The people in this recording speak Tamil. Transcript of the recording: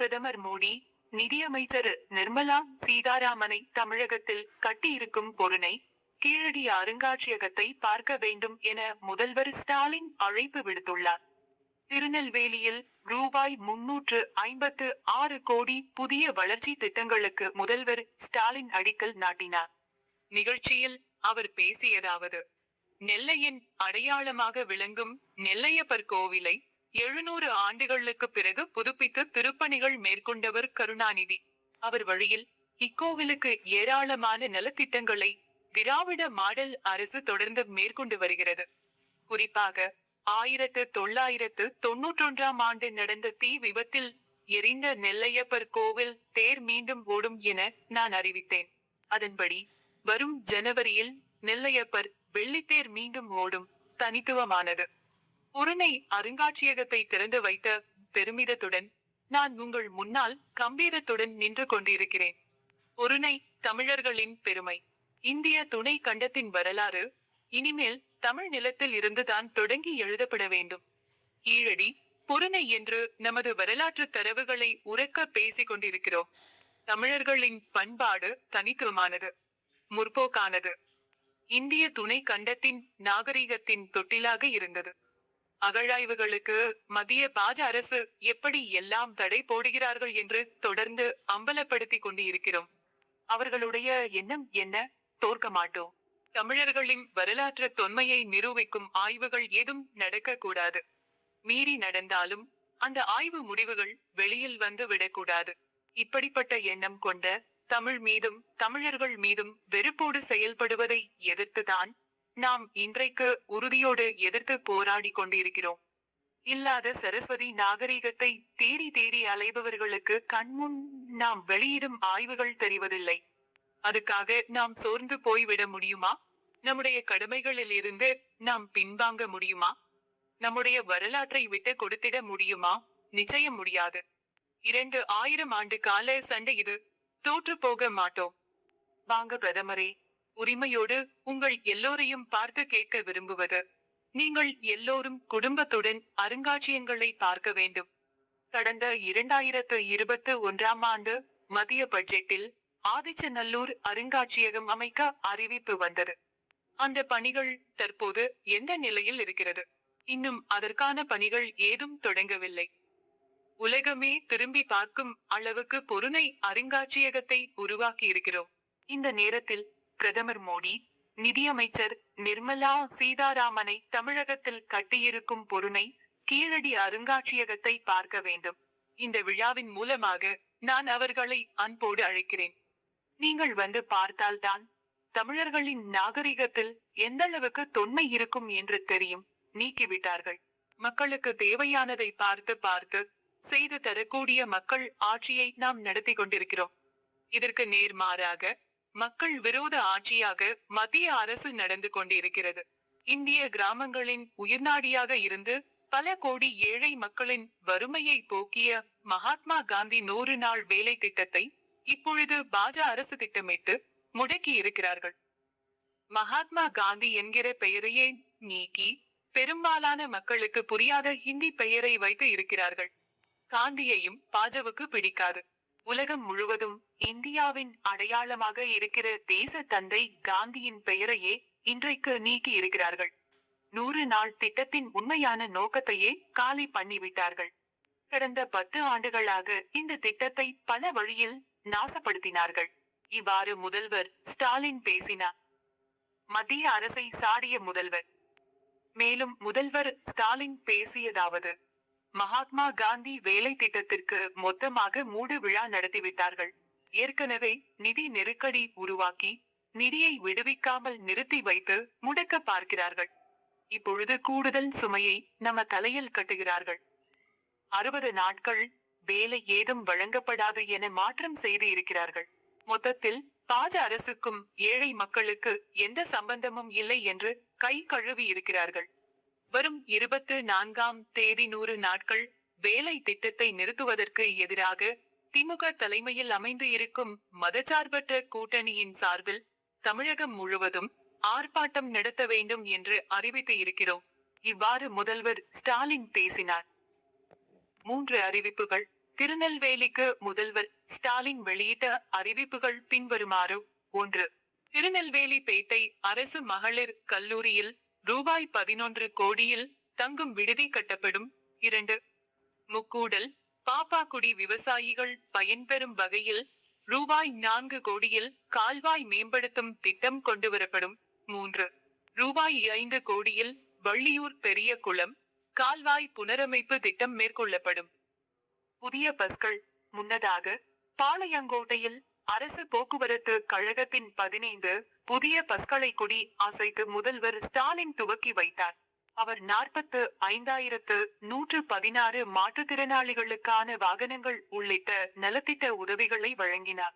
பிரதமர் மோடி நிதியமைச்சர் நிர்மலா சீதாராமனை தமிழகத்தில் கட்டியிருக்கும் பொருணை கீழடி அருங்காட்சியகத்தை பார்க்க வேண்டும் என முதல்வர் ஸ்டாலின் அழைப்பு விடுத்துள்ளார். திருநெல்வேலியில் ரூபாய் முன்னூற்று ஐம்பத்து ஆறு கோடி புதிய வளர்ச்சி திட்டங்களுக்கு முதல்வர் ஸ்டாலின் அடிக்கல் நாட்டினார். நிகழ்ச்சியில் அவர் பேசியதாவது நெல்லையின் அடையாளமாக விளங்கும் நெல்லையப்பர் கோவிலை எழுநூறு ஆண்டுகளுக்கு பிறகு புதுப்பித்து திருப்பணிகள் மேற்கொண்டவர் கருணாநிதி. அவர் வழியில் இக்கோவிலுக்கு ஏராளமான நலத்திட்டங்களை திராவிட மாடல் அரசு தொடர்ந்து மேற்கொண்டு வருகிறது. குறிப்பாக ஆயிரத்து தொள்ளாயிரத்து தொன்னூற்றொன்றாம் ஆண்டு நடந்த தீ விபத்தில் எரிந்த நெல்லையப்பர் கோவில் தேர் மீண்டும் ஓடும் என நான் அறிவித்தேன். அதன்படி வரும் ஜனவரியில் நெல்லையப்பர் வெள்ளித்தேர் மீண்டும் ஓடும் தனித்துவமானது. புறனை அருங்காட்சியகத்தை திறந்து வைத்த பெருமிதத்துடன் நான் உங்கள் முன்னால் கம்பீரத்துடன் நின்று கொண்டிருக்கிறேன். பொருணை தமிழர்களின் பெருமை. இந்திய துணை கண்டத்தின் வரலாறு இனிமேல் தமிழ் நிலத்தில் இருந்துதான் தொடங்கி எழுதப்பட வேண்டும். கீழடி பொருணை என்று நமது வரலாற்று தரவுகளை உறக்க பேசிக் கொண்டிருக்கிறோம். தமிழர்களின் பண்பாடு தனித்துவமானது முற்போக்கானது. இந்திய துணை கண்டத்தின் நாகரிகத்தின் தொட்டிலாக இருந்தது. அகழாய்வுகளுக்கு மத்திய பாஜ அரசு எப்படி எல்லாம் தடை போடுகிறார்கள் என்று தொடர்ந்து அம்பலப்படுத்திக் கொண்டு இருக்கிறோம் அவர்களுடைய எண்ணம் என்ன? தோற்க மாட்டோம். தமிழர்களின் வரலாற்று தொன்மையை நிரூபிக்கும் ஆய்வுகள் ஏதும் நடக்க கூடாது மீறி நடந்தாலும் அந்த ஆய்வு முடிவுகள் வெளியில் வந்து விடக்கூடாது. இப்படிப்பட்ட எண்ணம் கொண்ட தமிழ் மீதும் தமிழர்கள் மீதும் வெறுப்போடு செயல்படுவதை எதிர்த்துதான் நாம் இன்றைக்கு உறுதியோடு எதிர்த்து போராடி கொண்டிருக்கிறோம். இல்லாத சரஸ்வதி நாகரிகத்தை தேடி தேடி அலைபவர்களுக்கு கண்முன் நாம் வெளியிடும் ஆய்வுகள் தெரிவதில்லை. அதுக்காக நாம் சோர்ந்து போய்விட முடியுமா? நம்முடைய கடமைகளில் இருந்து நாம் பின்வாங்க முடியுமா? நம்முடைய வரலாற்றை விட்டு கொடுத்திட முடியுமா? நிச்சயம் முடியாது. இரண்டு ஆயிரம் ஆண்டு கால சண்டை இது. தோற்று போக மாட்டோம். வாங்க பிரதமரே. உரிமையோடு உங்கள் எல்லோரையும் பார்த்து கேட்க விரும்புவது. நீங்கள் எல்லோரும் குடும்பத்துடன் அருங்காட்சியகங்களை பார்க்க வேண்டும். கடந்த இரண்டாயிரத்து இருபத்து ஒன்றாம் ஆண்டு மத்திய பட்ஜெட்டில் ஆதிச்சநல்லூர் அருங்காட்சியகம் அமைக்க அறிவிப்பு வந்தது. அந்த பணிகள் தற்போது எந்த நிலையில் இருக்கிறது? இன்னும் அதற்கான பணிகள் ஏதும் தொடங்கவில்லை. உலகமே திரும்பி பார்க்கும் அளவுக்கு பொருணை அருங்காட்சியகத்தை உருவாக்கி இருக்கிறோம் இந்த நேரத்தில் பிரதமர் மோடி நிதியமைச்சர் நிர்மலா சீதாராமனை தமிழகத்தில் கட்டியிருக்கும் பொருணை கீழடி அருங்காட்சியகத்தை பார்க்க வேண்டும். இந்த விழாவின் மூலமாக நான் அவர்களை அன்போடு அழைக்கிறேன். நீங்கள் வந்து பார்த்தால்தான் தமிழர்களின் நாகரிகத்தில் எந்த அளவுக்கு தொன்மை இருக்கும் என்று தெரியும். நீக்கிவிட்டார்கள். மக்களுக்கு தேவையானதை பார்த்து பார்த்து செய்து தரக்கூடிய மக்கள் ஆட்சியை நாம் நடத்தி கொண்டிருக்கிறோம். இதற்கு நேர்மாறாக மக்கள் விரோத ஆட்சியாக மத்திய அரசு நடந்து கொண்டிருக்கிறது. இந்திய கிராமங்களின் உயிர்நாடியாக இருந்து பல கோடி ஏழை மக்களின் வறுமையை போக்கிய மகாத்மா காந்தி நூறு நாள் வேலை திட்டத்தை இப்பொழுது பாஜ அரசு திட்டமிட்டு முடக்கி இருக்கிறார்கள். மகாத்மா காந்தி என்கிற பெயரையே நீக்கி பெரும்பாலான மக்களுக்கு புரியாத ஹிந்தி பெயரை வைத்து இருக்கிறார்கள். காந்தியையும் பாஜவுக்கு பிடிக்காது. உலகம் முழுவதும் இந்தியாவின் அடையாளமாக இருக்கிற தேச தந்தை காந்தியின் பெயரையே இன்றைக்கு நீக்கி இருக்கிறார்கள். நூறு நாள் திட்டத்தின் உண்மையான நோக்கத்தையே காலி பண்ணிவிட்டார்கள். கடந்த பத்து ஆண்டுகளாக இந்த திட்டத்தை பல வழியில் நாசப்படுத்தினார்கள். இவ்வாறு முதல்வர் ஸ்டாலின் பேசினார் மத்திய அரசை சாடிய முதல்வர். மேலும் முதல்வர் ஸ்டாலின் பேசியதாவது மகாத்மா காந்தி வேலை திட்டத்திற்கு மொத்தமாக மூடு விழா நடத்திவிட்டார்கள். ஏற்கனவே நிதி நெருக்கடி உருவாக்கி நிதியை விடுவிக்காமல் நிறுத்தி வைத்து முடக்க பார்க்கிறார்கள். இப்பொழுது கூடுதல் சுமையை நம்ம தலையில் கட்டுகிறார்கள். அறுபது நாட்கள் வேலை ஏதும் வழங்கப்படாது என மாற்றம் செய்து இருக்கிறார்கள். மொத்தத்தில் பாஜ அரசுக்கும் ஏழை மக்களுக்கு எந்த சம்பந்தமும் இல்லை என்று கை கழுவி இருக்கிறார்கள். வரும் இருபத்து நான்காம் தேதி நூறு நாட்கள் வேலை திட்டத்தை நிறுத்துவதற்கு எதிராக திமுக தலைமையில் அமைந்து இருக்கும் மதச்சார்பற்ற கூட்டணியின் சார்பில் தமிழகம் முழுவதும் ஆர்ப்பாட்டம் நடத்த வேண்டும் என்று அறிவித்து இருக்கிறோம். இவ்வாறு முதல்வர் ஸ்டாலின் பேசினார். மூன்று அறிவிப்புகள். திருநெல்வேலிக்கு முதல்வர் ஸ்டாலின் வெளியிட்ட அறிவிப்புகள் பின்வருமாறு. ஒன்று. திருநெல்வேலி பேட்டை அரசு மகளிர் கல்லூரியில் ரூபாய் பதினொன்று கோடியில் தங்கும் விடுதி கட்டப்படும். இரண்டு முக்கூடல் பாப்பாக்குடி விவசாயிகள் பயன்பெறும் வகையில் ரூபாய் நான்கு கோடியில் கால்வாய் மேம்படுத்தும் திட்டம் கொண்டுவரப்படும். மூன்று ரூபாய் ஐந்து கோடியில் வள்ளியூர் பெரிய குளம் கால்வாய் புனரமைப்பு திட்டம் மேற்கொள்ளப்படும். புதிய பஸ்கள் முன்னதாக பாளையங்கோட்டையில் அரசு போக்குவரத்து கழகத்தின் பதினைந்து புதிய பஸ்களை கொடி அசைத்து முதல்வர் ஸ்டாலின் துவக்கி வைத்தார். அவர் நாற்பத்து ஐந்தாயிரத்து நூற்று பதினாறு மாற்றுத்திறனாளிகளுக்கான வாகனங்கள் உள்ளிட்ட நலத்திட்ட உதவிகளை வழங்கினார்.